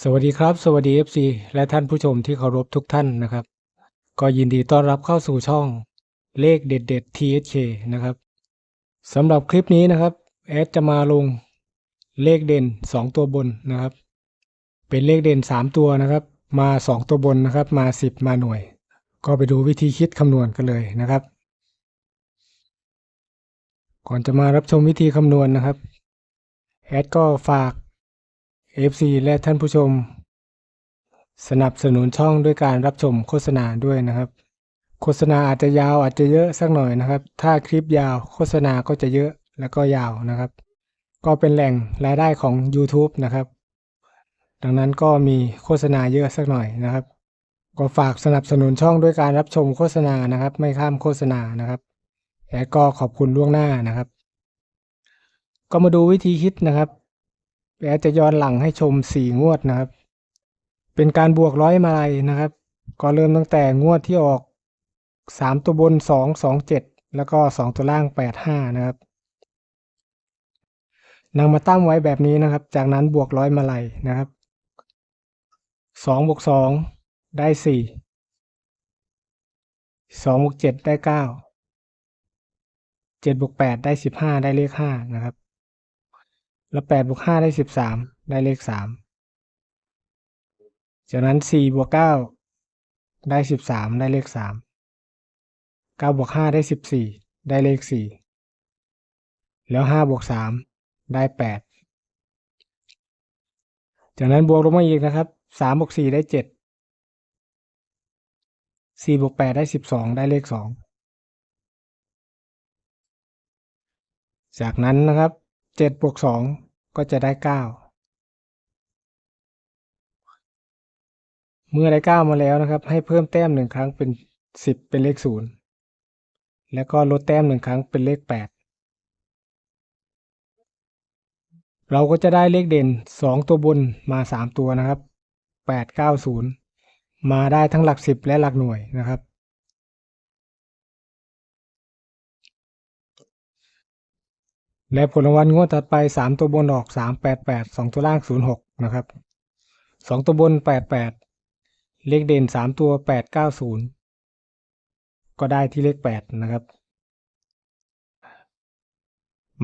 สวัสดีครับ สวัสดี FC และท่านผู้ชมที่เคารพทุกท่านนะครับ ก็ยินดีต้อนรับเข้าสู่ช่องเลขเด็ดเด็ด THK นะครับสำหรับคลิปนี้นะครับแอดจะมาลงเลขเด่น 2 ตัวบนนะครับ เป็นเลขเด่น 3 ตัวนะครับ มา 2 ตัวบนนะครับ มา 10 มาหน่วย ก็ไปดูวิธีคิดคำนวณกันเลยนะครับ ก่อนจะมารับชมวิธีคำนวณนะครับแอดก็ฝาก FC และท่านผู้ชม สนับสนุนช่องด้วยการรับชมโฆษณาด้วยนะครับ โฆษณาอาจจะยาวอาจจะเยอะสักหน่อยนะครับ ถ้าคลิปยาวโฆษณาก็จะเยอะแล้วก็ยาวนะครับ ก็เป็นแหล่งรายได้ของ YouTube นะครับ ดังนั้นก็มีโฆษณาเยอะสักหน่อยนะครับ ก็ฝากสนับสนุนช่องด้วยการรับชมโฆษณานะครับ ไม่ข้ามโฆษณานะครับและก็ขอบคุณล่วงหน้านะครับ ก็มาดูวิธีคิดนะครับ แอดจะย้อนหลังให้ชมสี่งวดนะครับ เป็นการบวกร้อยมาลัยนะครับ ก็เริ่มตั้งแต่งวดที่ออกสามตัวบนสองสองเจ็ดแล้วก็สองตัวล่างแปดห้านะครับนำมาตั้งไว้แบบนี้นะครับ จากนั้นบวกร้อยมาลัยนะครับสองบวกสองได้สี่สองบวกเจ็ดได้เก้าเจ็ดบวกแปดได้สิบห้าได้เลขห้านะครับ แล้วแปดบวกห้าได้สิบสามได้เลขสามจากนั้นสี่บวกเก้าได้สิบสามได้เลขสามเก้าบวกห้าได้สิบสี่ได้เลขสี่แล้วห้าบวกสามได้แปดจากนั้นบวกลงมาอีกนะครับสามบวกสี่ได้เจ็ดสี่บวกแปดได้สิบสองได้เลขสองจากนั้นนะครับ เจ็ดบวกสองก็จะได้เก้าเมื่อได้เก้ามาแล้วนะครับ ให้เพิ่มแต้มหนึ่งครั้งเป็นสิบเป็นเลขศูนย์แล้วก็ลดแต้มหนึ่งครั้งเป็นเลขแปดเราก็จะได้เลขเด่นสองตัวบนมาสามตัวนะครับแปดเก้าศูนย์มาได้ทั้งหลักสิบและหลักหน่วยนะครับ และผลรางวัลงวดถัดไปสามตัวบนออกสามแปดแปดสองตัวล่างศูนย์หกนะครับสองตัวบนแปดแปดเลขเด่นสามตัวแปดเก้าศูนย์ก็ได้ที่เลขแปดนะครับ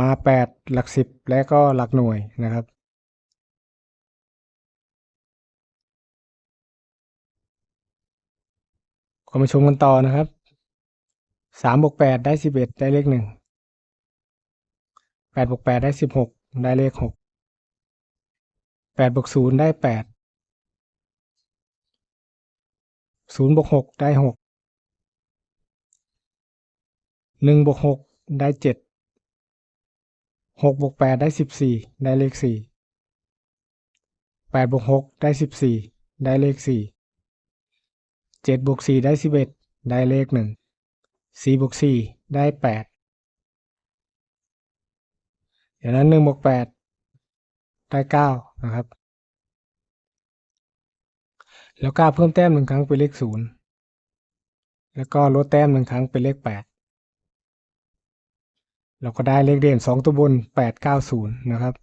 มาแปดหลักสิบและก็หลักหน่วยนะครับ ก็มาชมกันต่อนะครับสามบวกแปดได้สิบเอ็ดได้เลขหนึ่ง แปดบวกแปดได้สิบหกได้เลขหกแปดบวกศูนย์ได้แปดศูนย์บวกหกได้หกหนึ่งบวกหกได้เจ็ดหกบวกแปดได้สิบสี่ได้เลขสี่แปดบวกหกได้สิบสี่ได้เลขสี่เจ็ดบวกสี่ได้สิบเอ็ดได้เลขหนึ่งสี่บวกสี่ได้แปด อย่างนั้นหนึ่งบวกแปดได้เก้านะครับ แล้วก้าเพิ่มแต้มหนึ่งครั้งเป็นเลขศูนย์แล้วก็ลดแต้มหนึ่งครั้งเป็นเลขแปดเราก็ได้เลขเด่นสองตัวบนแปดเก้าศูนย์นะครับ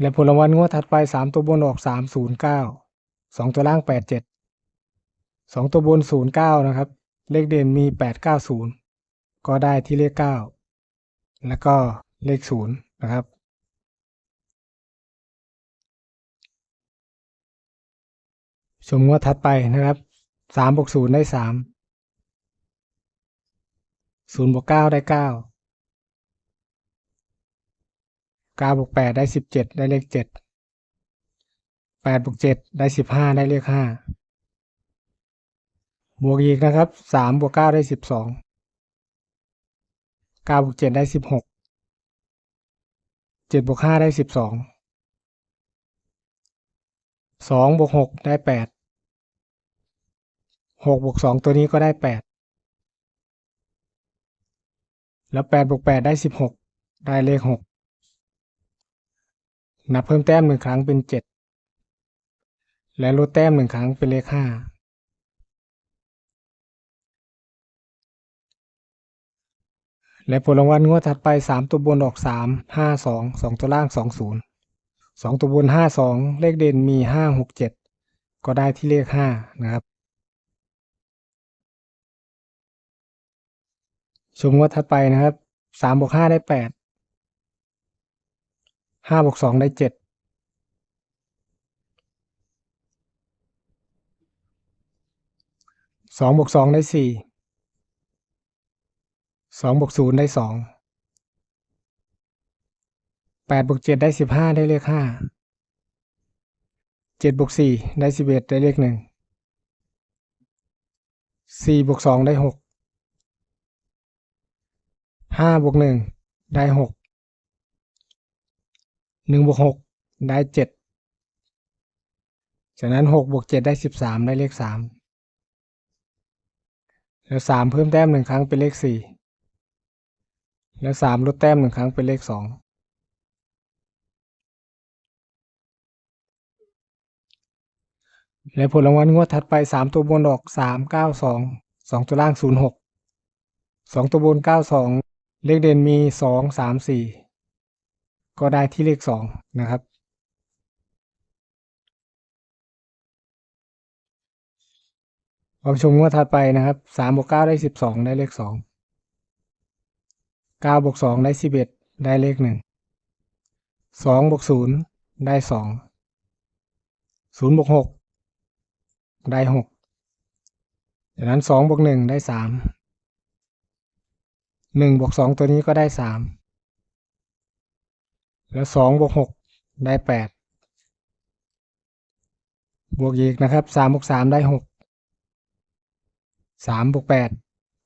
และผลรางวัลงวดถัดไปสามตัวบนออกสามศูนย์เก้าสองตัวล่างแปดเจ็ดสองตัวบนศูนย์เก้านะครับ เลขเด่นมีแปดเก้าศูนย์ ก็ได้ที่เลขเก้าแล้วก็เลขศูนย์นะครับ ชมงวดถัดไปนะครับสามบวกศูนย์ได้สามศูนย์บวกเก้าได้เก้าเก้าบวกแปดได้สิบเจ็ดได้เลขเจ็ดแปดบวกเจ็ดได้สิบห้าได้เลขห้าบวกอีกนะครับสามบวกเก้าได้สิบสอง ก้าบวกเจ็ดได้สิบหกเจ็ดบวกห้าได้สิบสองสองบวกหกได้แปดหกบวกสองตัวนี้ก็ได้แปดแล้วแปดบวกแปดได้สิบหกได้เลขหกนับเพิ่มแต้มหนึ่งครั้งเป็นเจ็ดและลดแต้มหนึ่งครั้งเป็นเลขห้า และผลรางวัลงวดถัดไปสามตัวบนออกสามห้าสองสองตัวล่างสองศูนย์สองตัวบนห้าสองเลขเด่นมีห้าหกเจ็ดก็ได้ที่เลขห้านะครับ ชมงวดถัดไปนะครับสามบวกห้าได้แปดห้าบวกสองได้เจ็ดสองบวกสองได้สี่ สองบวกศูนย์ได้สองแปดบวกเจ็ดได้สิบห้าได้เลขห้าเจ็ดบวกสี่ได้สิบเอ็ดได้เลขหนึ่งสี่บวกสองได้หกห้าบวกหนึ่งได้หกหนึ่งบวกหกได้เจ็ดจากนั้นหกบวกเจ็ดได้สิบสามได้เลขสามแล้วสามเพิ่มแต้มหนึ่งครั้งเป็นเลขสี่ แล้วสามลดแต้มหนึ่งครั้งเป็นเลขสองและผลรางวัลงวดถัดไปสามตัวบนออกสามเก้าสองสองตัวล่างศูนย์หกสองตัวบนเก้าสองเลขเด่นมีสองสามสี่ก็ได้ที่เลขสองนะครับเอาชมงวดถัดไปนะครับสามบวกเก้าได้สิบสองได้เลขสอง เก้าบวกสองได้สิบเอ็ดได้เลขหนึ่งสองบวกศูนย์ได้สองศูนย์บวกหกได้หกจากนั้นสองบวกหนึ่งได้สามหนึ่งบวกสองตัวนี้ก็ได้สามแล้วสองบวกหกได้แปดบวกอีกนะครับสามบวกสามได้หกสามบวกแปด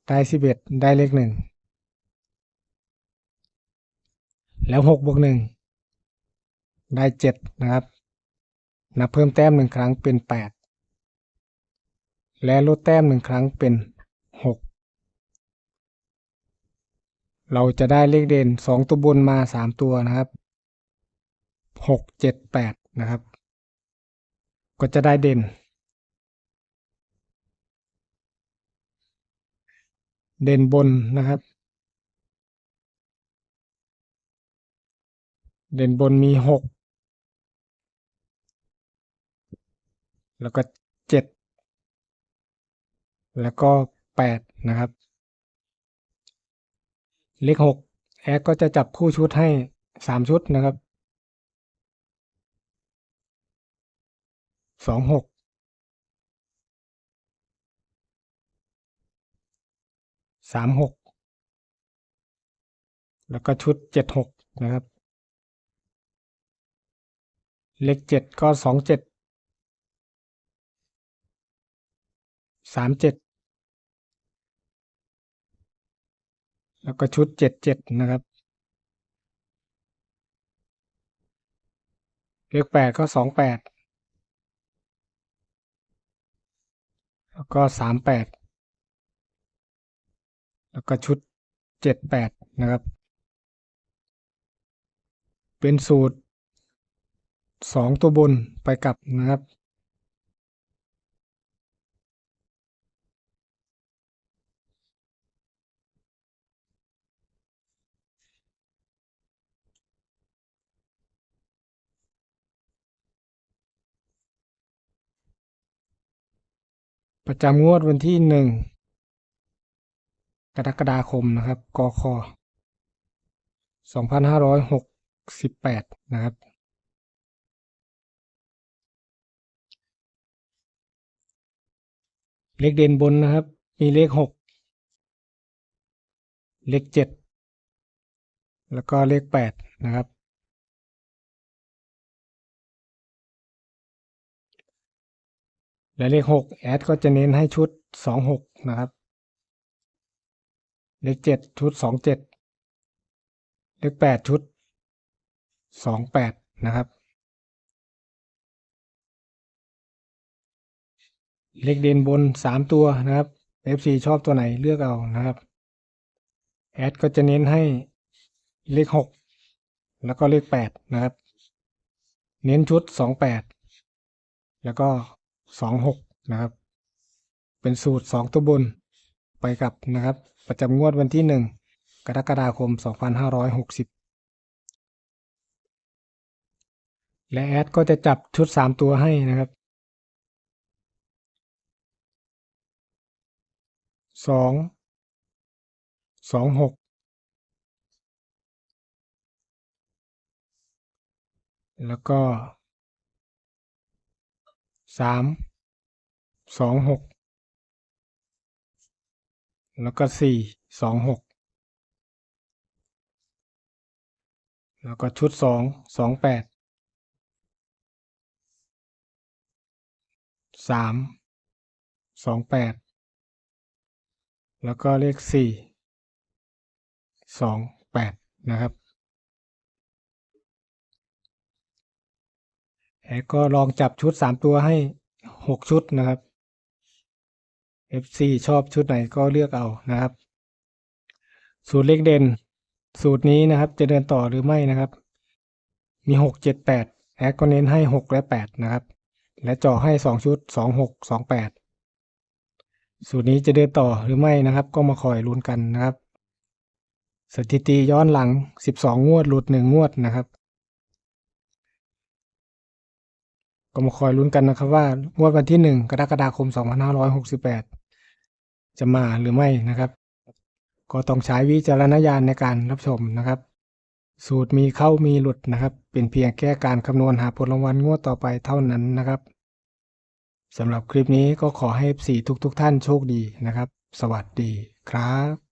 ได้สิบเอ็ดได้เลขหนึ่ง แล้วหกบวกหนึ่งได้เจ็ดนะครับ นับเพิ่มแต้มหนึ่งครั้งเป็นแปดและลดแต้มหนึ่งครั้งเป็นหกเราจะได้เลขเด่นสองตัวบนมาสามตัวนะครับหกเจ็ดแปดนะครับ ก็จะได้เด่น เด่นบนนะครับ เด่นบนมีหกแล้วก็เจ็ดแล้วก็แปดนะครับ เลขหกแอดก็จะจับคู่ชุดให้สามชุดนะครับสองหกสามหกแล้วก็ชุดเจ็ดหกนะครับ เลขเจ็ดก็สองเจ็ดสามเจ็ดแล้วก็ชุดเจ็ดเจ็ดนะครับ เลขแปดก็สองแปดแล้วก็สามแปดแล้วก็ชุดเจ็ดแปดนะครับ เป็นสูตร สองตัวบนไปกลับนะครับ ประจำงวดวันที่หนึ่งกรกฎาคมนะครับ กคสองพันห้าร้อยหกสิบแปดนะครับ เลขเด่นบนนะครับ มีเลขหกเลขเจ็ดแล้วก็เลขแปดนะครับ และเลขหกแอดก็จะเน้นให้ชุดสองหกนะครับ เลขเจ็ดชุดสองเจ็ดเลขแปดชุดสองแปดนะครับ เลขเด่นบนสามตัวนะครับ FC ชอบตัวไหนเลือกเอานะครับ แอดก็จะเน้นให้เลขหกแล้วก็เลขแปดนะครับ เน้นชุดสองแปดแล้วก็สองหกนะครับ เป็นสูตรสองตัวบนไปกับนะครับ ประจำงวดวันที่หนึ่งกรกฎาคม 2560 และแอดก็จะจับชุด 3 ตัวให้นะครับ สองสองหกแล้วก็สามสองหกแล้วก็สี่สองหกแล้วก็ชุดสองสองแปดสามสองแปด แล้วก็เลขสี่สองแปดนะครับแอดก็ลองจับชุดสามตัวให้หกชุดนะครับ FC ชอบชุดไหนก็เลือกเอานะครับ สูตรเลขเด่น สูตรนี้นะครับ จะเดินต่อหรือไม่นะครับ มีหกเจ็ดแปดแอดก็เน้นให้หกและแปดนะครับ และจาะให้สองชุดสองหกสองแปด สูตรนี้จะเดินต่อหรือไม่นะครับ ก็มาคอยลุ้นกันนะครับ สถิติย้อนหลังสิบสองงวดหลุดหนึ่งงวดนะครับ ก็มาคอยลุ้นกันนะครับว่างวดวันที่หนึ่งกรกฎาคม 2568 จะมาหรือไม่นะครับ ก็ต้องใช้วิจารณญาณในการรับชมนะครับ สูตรมีเข้ามีหลุดนะครับ เป็นเพียงแค่การคำนวณหาผลรางวัลงวดต่อไปเท่านั้นนะครับ สำหรับคลิปนี้ก็ขอให้ FC ทุกๆทท่านโชคดีนะครับ สวัสดีครับ